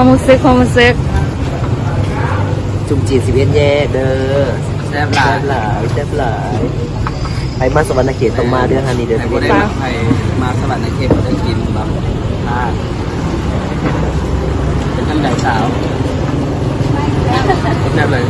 ความรู้สึกความรู้สึกจุ่มจีสิเวียนแย่เด้อแซ่บหลาแซ่ยบหลายแซ่บหลายไปมาสวรรณเขตต้องมาเดือนฮันนี่เดือนใครสิบ่เวียนได้แย่มาใครมาสวรรค์ในเขตบ่ได้กินแบบพลาดเป็นท่านใดสาวแซ่บเลย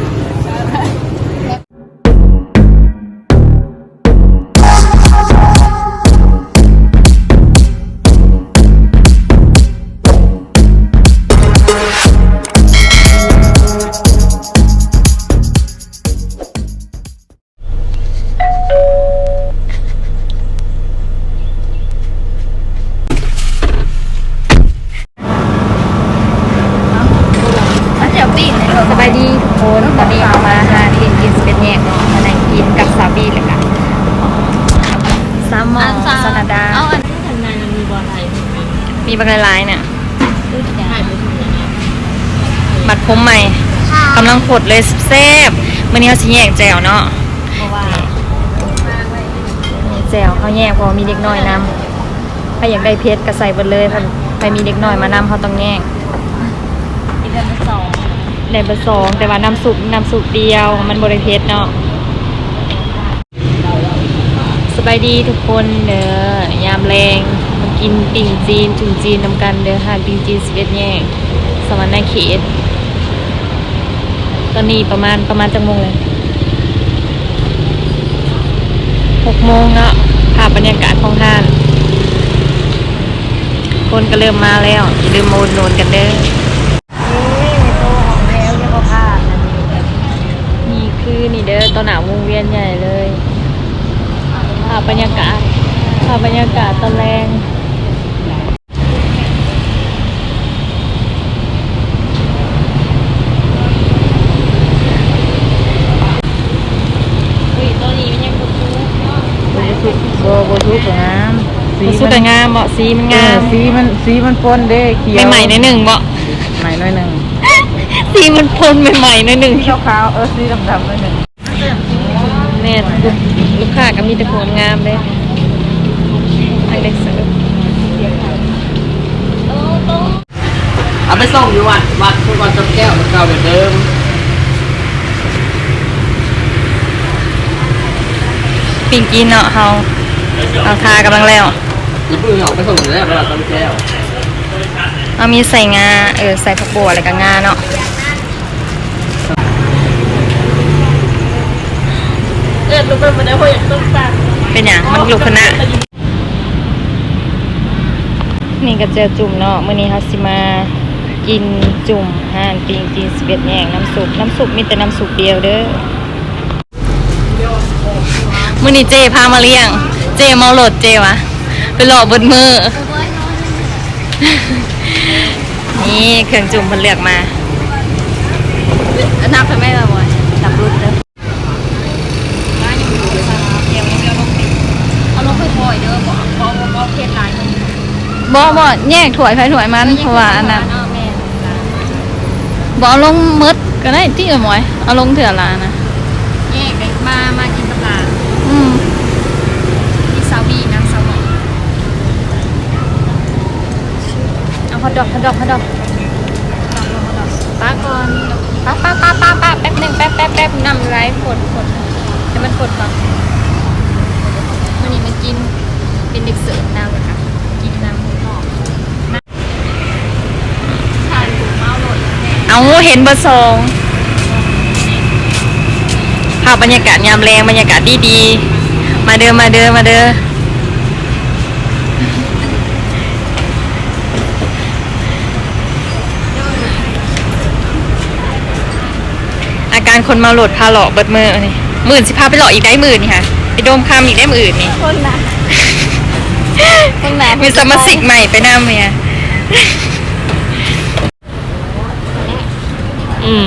บางหลายๆเนี่ยรู้จักถ่ายไปถึงไหนมัดผมใหม่กำลังผดเลยแซ่บมื่อนี้เขาสิแยกแจวเนาะเพราะว่านี่แจวเขาแยกเพอมีเด็กน้อยนำถ้าอยากได้เพชรก็ใส่ไปเลยถ้าไปมีเด็กน้อยมานำเขาต้องแยกอีกเดือนสองได้เบอร์สองแต่ว่าน้ำสุกน้ำสุกเดียว มันบริเพชรเนาะสบายดีทุกคนเด้อยามแรงมา กินปิ่งจีนจุ่มจีนนำกันเด้อหาดปิ่งจีนสิบเอ็ดแยกสวรรค์ในเขตตอนนี้ประมาณประมาณจังโมงเลยหกโมงเนาะภาพบรรยากาศของห้านคนก็เริ่มมาแล้วอย่าลืมมาอุดหนุนกันเด้อแล้วยังก็พลาดนี่คือนี่เด้อตอนหนาววงเวียนใหญ่เลยภาพบรรยากาศภาพบรรยากาศตอนแรงอุ้ยตัวนี้มันยังบุก โบโบทุกงามมันสุดแต่งามเหมาะสีมันงามสีมันสีมันปนเด้เขียวใหม่ๆในอยหนึ่งเหมาะใหม่หน่อยหนึ่งสีมันพนใหม่ๆในอยหนึ่งขาวขาวเออสีดำดำหน่อยหนึ่งเนี่ยลูกลูกค้าก็มีแต่คนงามเลยไอเด็กเสิร์ฟเอาไปส่งอยู่วัดวัดทุกวันจำแก้วเก่าแบบเดิมปิ่งกินเนาะเฮา เอาทากำลังแล้วแล้วพูดออกไปส่งอยู่แล้ววัดจำแก้วเอามีใส่งา เออ ใส่ผักบัวอะไรกับงาเนาะเออลูกเป็นมันได้เพราะอยากต้องการเป็นอย่างมันลูกคณะนี่ก็เจอจุ่มเนาะมื้อนี้เฮาสิมากินจุ่มห่านปิงจีน11แยงน้ำซุปน้ำซุปมีแต่น้ำซุปเดียวเด้อมื้อนี้เจพามาเลี้ยง เจเมาโหลดเจวะไปหลอกเบดมือ นี่เครื่องจุ่มเพิ่นเลือกมานับไปไม่ละวันดับรุ่นเด้อเอาลงค่อยๆเด้อบอกบอกบอกเพศลายมันบ่บ่แยกถ้วยไผถ้วยมันเพราะว่าอันนั้นแม่บ่เอาลงหมืดก็ได้ที่เอ๋หมอยเอาลงเถื่อลานะ แยกกันมา มากินกับหลาน อืม ที่ซาวีน้ำซาวา เอาฮอท ดอกฮอทดอกฮอทดอกป้าก่อนป้าป้าป้าป้าป้าแป๊บหนึ่งแป๊บแป๊บแป๊บนำไรฝนฝนให้มันฝนก่อนวันนี้มากินเป็นเด็กเสิร์ฟน้ำเลยค่ะกินน้ำหมูทอดทานถูกเมาหลดเอาเห็นเบอร์สองภาพบรรยากาศยามแรงบรรยากาศดีดีๆมาเด้อมาเด้อมาเด้ออาการคนเมาโหลดพาหลอกเบิดมือนี่หมื่นสิพาไปหลอกอีกได้หมื่นนี่ค่ะไปโดมคำอีกได้หมื่นนี่คนละคนละมีสมาชิกใหม่ไปนำเนี่ยอืม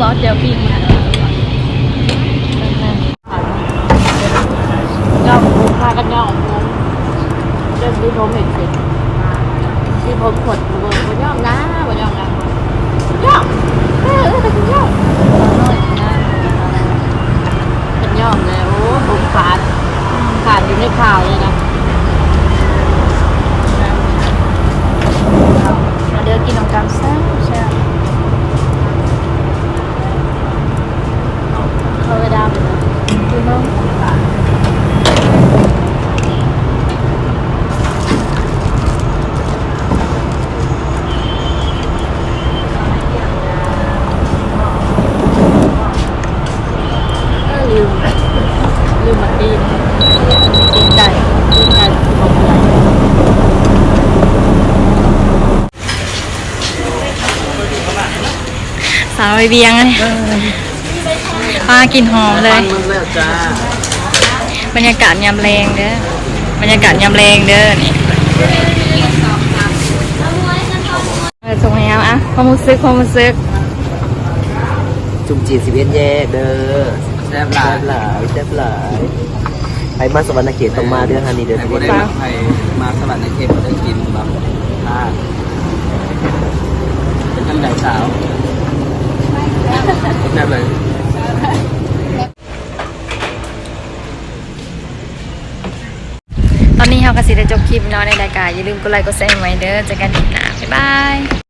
บอสเดี๋ยวปิ้งมาเงาผมพากันเงาผมเรื่องที่ผมเห็นสิที่ผมขดผมผนยอมนะผนยอมนะยอมเออแต่ผมยอมผมยอมแล้วผมขาดขาดอยู่ในข่าวเลยนะ ไปเบียงเลยปลากินหอมเลยมันแล้วจ้าบรรยากาศยามแรงเด้อ บรรยากาศยามแรงเด้อนี่เออส่งให้เอาอะความรู้สึกความรู้สึกจุ่มจีนสิบเอ็ดแยกเด้อแซ่บหลาแซ่ยบหลายแซ่บหลายไปบ้านสวรรณเขตต้องมาเด้อฮันนี่เด้อแต่สิบบ่เอ็ดได้แยมากใครมาสวรรค์ในเขตบ่ได้กินแบบพลาดเป็นอันใดสาว แนบเลยตอนนี้เฮาก็สิได้จบคลิปเนาะในรายการอย่าลืมกดไลค์กดแชร์ไว้เด้อเจอกันอีกหน้าบ๊ายบาย